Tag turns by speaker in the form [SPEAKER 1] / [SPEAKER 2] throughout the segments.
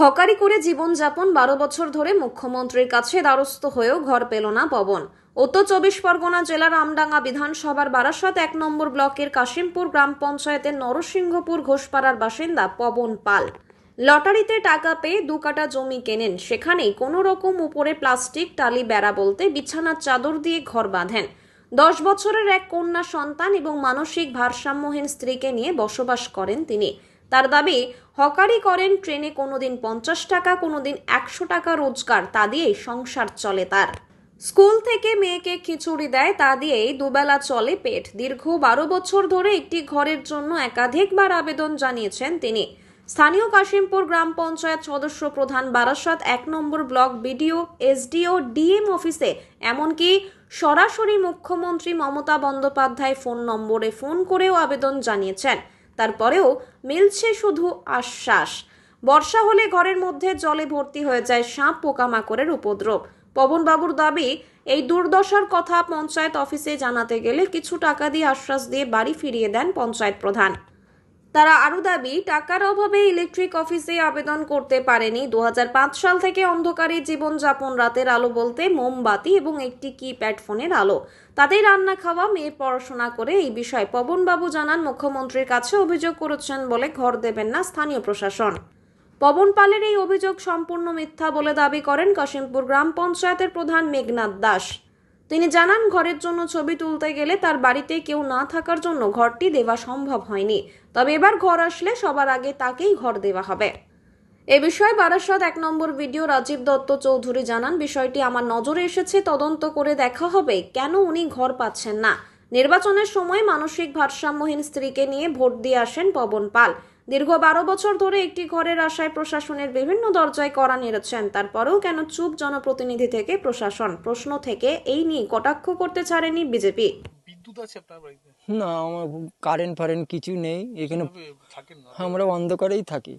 [SPEAKER 1] হকারি করে জীবনযাপন বারো বছর ধরে মুখ্যমন্ত্রীর কাছে দ্বারস্থ হয়েও ঘর পেল না পবন। উত্তর চব্বিশ পরগনা জেলার আমডাঙ্গা বিধানসভার বারাসত এক নম্বর ব্লকের কাশিমপুর গ্রাম পঞ্চায়েতের নরসিংহপুর ঘোষপাড়ার বাসিন্দা পবন পাল। লটারিতে টাকা পেয়ে দু কাটা জমি কেনেন। সেখানেই কোনো রকম উপরে প্লাস্টিক, টালি, বেড়া বলতে বিছানার চাদর দিয়ে ঘর বাঁধেন। দশ বছরের এক কন্যা সন্তান এবং মানসিক ভারসাম্যহীন স্ত্রীকে নিয়ে বসবাস করেন তিনি। তার দাবি, হকারি করেন ট্রেনে কোনোদিন পঞ্চাশ টাকা, কোনোদিন একশো টাকা রোজগার, তা দিয়েই সংসার চলে তার। স্কুল থেকে মেয়েকে খিচুড়ি দেয়, তা দিয়েই দুবেলা চলে পেট। দীর্ঘ বারো বছর ধরে একটি ঘরের জন্য একাধিকবার আবেদন জানিয়েছেন তিনি। স্থানীয় কাশিমপুর গ্রাম পঞ্চায়েত সদস্য প্রধান বারাসাত, এক number block BDO, SDO, DM অফিসে, এমনকি সরাসরি মুখ্যমন্ত্রী মমতা বন্দ্যোপাধ্যায় ফোন নম্বরে ফোন করেও আবেদন জানিয়েছেন। তারপরেও মিলছে শুধু আশ্বাস। বর্ষা হলে ঘরের মধ্যে জলে ভর্তি হয়ে যায় সাপ পোকামাকড়ের উপদ্রব। পবনবাবুর দাবি, এই দুর্দশার কথা পঞ্চায়েত অফিসে জানাতে গেলে কিছু টাকা দিয়ে আশ্বাস দিয়ে বাড়ি ফিরিয়ে দেন পঞ্চায়েত প্রধান। তারা আরও দাবি, টাকার অভাবে ইলেকট্রিক অফিসে আবেদন করতে পারেনি। দু হাজার পাঁচ সাল থেকে অন্ধকারে জীবনযাপন রাতের আলো বলতে মোমবাতি এবং একটি কিপ্যাড ফোনের আলো। তাদের রান্না খাওয়া মেয়ে পড়াশোনা করে এই বিষয়ে পবনবাবু জানান, মুখ্যমন্ত্রীর কাছে অভিযোগ করেছেন বলে ঘর দেবেন না স্থানীয় প্রশাসন। পবন পালের এই অভিযোগ সম্পূর্ণ মিথ্যা বলে দাবি করেন কাশিমপুর গ্রাম পঞ্চায়েতের প্রধান মেঘনাথ দাস। তিনি জানান, ঘরের জন্য ছবি তুলতে গেলে তার বাড়িতে কেউ না থাকার জন্য ঘরটি দেওয়া সম্ভব হয়নি। তবে এবার ঘর আসলে সবার আগে তাকেই ঘর দেওয়া হবে। এ বিষয়ে বারাসত এক নম্বর ভিডিও রাজীব দত্ত চৌধুরী জানান, বিষয়টি আমার নজরে এসেছে, তদন্ত করে দেখা হবে কেন উনি ঘর পাচ্ছেন না। নির্বাচনের সময় মানসিক ভারসাম্যহীন স্ত্রীকে নিয়ে ভোট দিয়ে আসেন পবন পাল। দীর্ঘ বারো বছর ধরে একটি ঘরের আশায় প্রশাসনের বিভিন্ন দরজায় করা নেড়েছেন। তারপরেও কেন চুপ জনপ্রতিনিধি থেকে প্রশাসন? প্রশ্ন থেকে এই নিয়ে কটাক্ষ করতে ছাড়েনি বিজেপি।
[SPEAKER 2] বিদ্যুৎ আছে আপনার বাড়িতে?
[SPEAKER 3] না আমার কারেন্ট ফারেন্ট কিছু নেই। এখানে
[SPEAKER 2] থাকেন না?
[SPEAKER 3] আমরা অন্ধকারেই থাকি।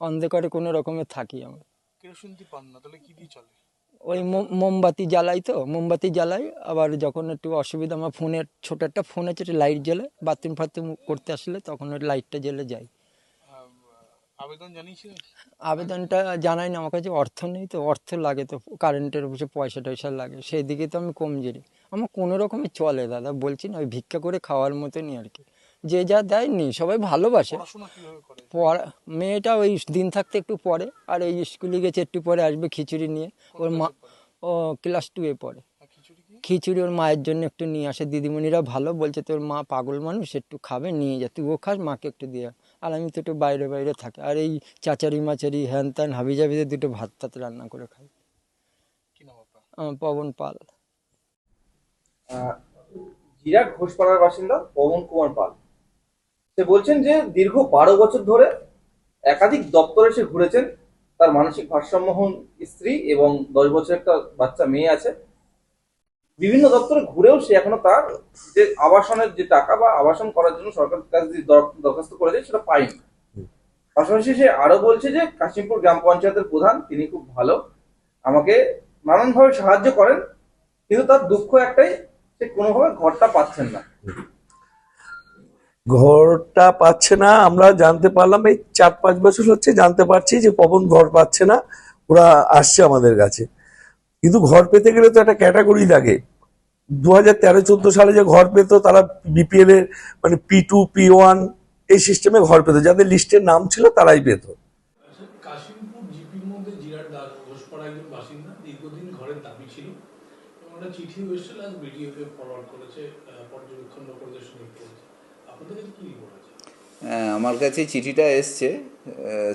[SPEAKER 3] অন্ধকারে কোনো রকমের থাকি আমরা।
[SPEAKER 2] কেরোসিন পান না তাহলে কি দিয়ে চলে?
[SPEAKER 3] ওই মোম- মোমবাতি জ্বালাই তো মোমবাতি জ্বালাই আবার যখন একটু অসুবিধা আমার ফোনের ছোট একটা ফোন আছে একটা লাইট জ্বালাই বাথরুম ফাথরুম করতে আসলে তখন ওই লাইটটা জ্বেলে
[SPEAKER 2] জানিয়েছিলেন
[SPEAKER 3] আবেদনটা জানাই না আমার কাছে অর্থ নেই তো অর্থ লাগে তো কারেন্টের উপরে পয়সা টয়সা লাগে সেই দিকে তো আমি কমজোরি। আমার কোনো রকমে চলে দাদা বলছি না ওই ভিক্ষা করে খাওয়ার মতনই আর কি। যে যা দেয় নি সবাই ভালোবাসে। পড়া মেয়েটা ওই দিন থাকতে একটু পড়ে আর এই স্কুলে গেছে একটু পরে আসবে খিচুড়ি নিয়ে। ওর মা ও ক্লাস টুয়ে পড়ে।
[SPEAKER 2] খিচুড়ি
[SPEAKER 3] ওর মায়ের জন্য একটু নিয়ে আসে। দিদিমণিরা ভালো বলছে তোর মা পাগল মানুষ একটু খাবে নিয়ে যা। তুই ও খাস মাকে একটু দিয়ে আর আমি তো একটু বাইরে বাইরে থাকি। আর এই চাচারি মাচারি হ্যান ত্যান হাবি জাবিতে দুটো ভাত টাত রান্না করে খাই। পবন পাল।
[SPEAKER 4] জিরাট ঘোষপাড়ার বাসিন্দা পবন কুমার পাল। সে বলছেন যে দীর্ঘ বারো বছর ধরে একাধিক দপ্তরে সে ঘুরেছেন। তার মানসিক ভারসাম্যহীন স্ত্রী এবং দশ বছরের একটা বাচ্চা মেয়ে আছে। বিভিন্ন দপ্তরে ঘুরেও সে এখনও তার যে আবাসনের যে টাকা বা আবাসন করার জন্য সরকারের কাছে যে দর- দরখাস্ত করেছে সেটা পায়নি। পাশাপাশি সে আরও বলছে যে কাশিমপুর গ্রাম পঞ্চায়েতের প্রধান তিনি খুব ভালো আমাকে নানানভাবে সাহায্য করেন কিন্তু তার দুঃখ একটাই সে কোনোভাবে ঘরটা পাচ্ছেন না।
[SPEAKER 5] ঘরটা পাচ্ছে না আমরা জানতে পারলাম এই চার পাঁচ বছর হচ্ছে জানতে পারছি যে পবন ঘর পাচ্ছে না ওরা আসছে আমাদের কাছে। কিন্তু ঘর পেতে গেলে তো একটা ক্যাটাগরি লাগে। দু হাজার তেরো চোদ্দ সালে যে ঘর পেতো তারা বিপিএল এর মানে পি টু পি ওয়ান এই সিস্টেমে ঘর পেতো। যাদের লিস্টের নাম ছিল তারাই পেতো।
[SPEAKER 6] হ্যাঁ, আমার কাছে চিঠিটা এসছে।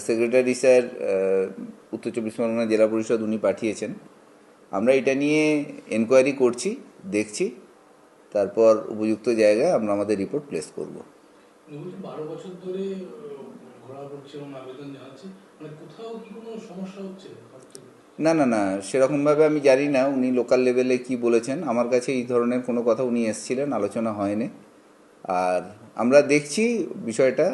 [SPEAKER 6] সেক্রেটারি স্যার উত্তর চব্বিশ পরগনা জেলা পরিষদ উনি পাঠিয়েছেন। আমরা এটা নিয়ে এনকোয়ারি করছি দেখছি তারপর উপযুক্ত জায়গায় আমরা আমাদের রিপোর্ট প্লেস করব।
[SPEAKER 7] বারো বছর ধরে মানে কোথাও কি কোনো সমস্যা হচ্ছে? ঘর থেকে?
[SPEAKER 6] না না না সেরকমভাবে আমি জানি না উনি লোকাল লেভেলে কি বলেছেন। আমার কাছে এই ধরনের কোনো কথা উনি এসেছিলেন আলোচনা হয়নি। আর আমরা দেখছি বিষয়টা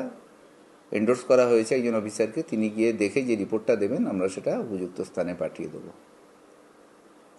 [SPEAKER 6] এন্ডোর্স করা হয়েছে একজন অফিসারকে তিনি গিয়ে দেখে যে রিপোর্টটা দেবেন আমরা সেটা উপযুক্ত স্থানে পাঠিয়ে দেবো।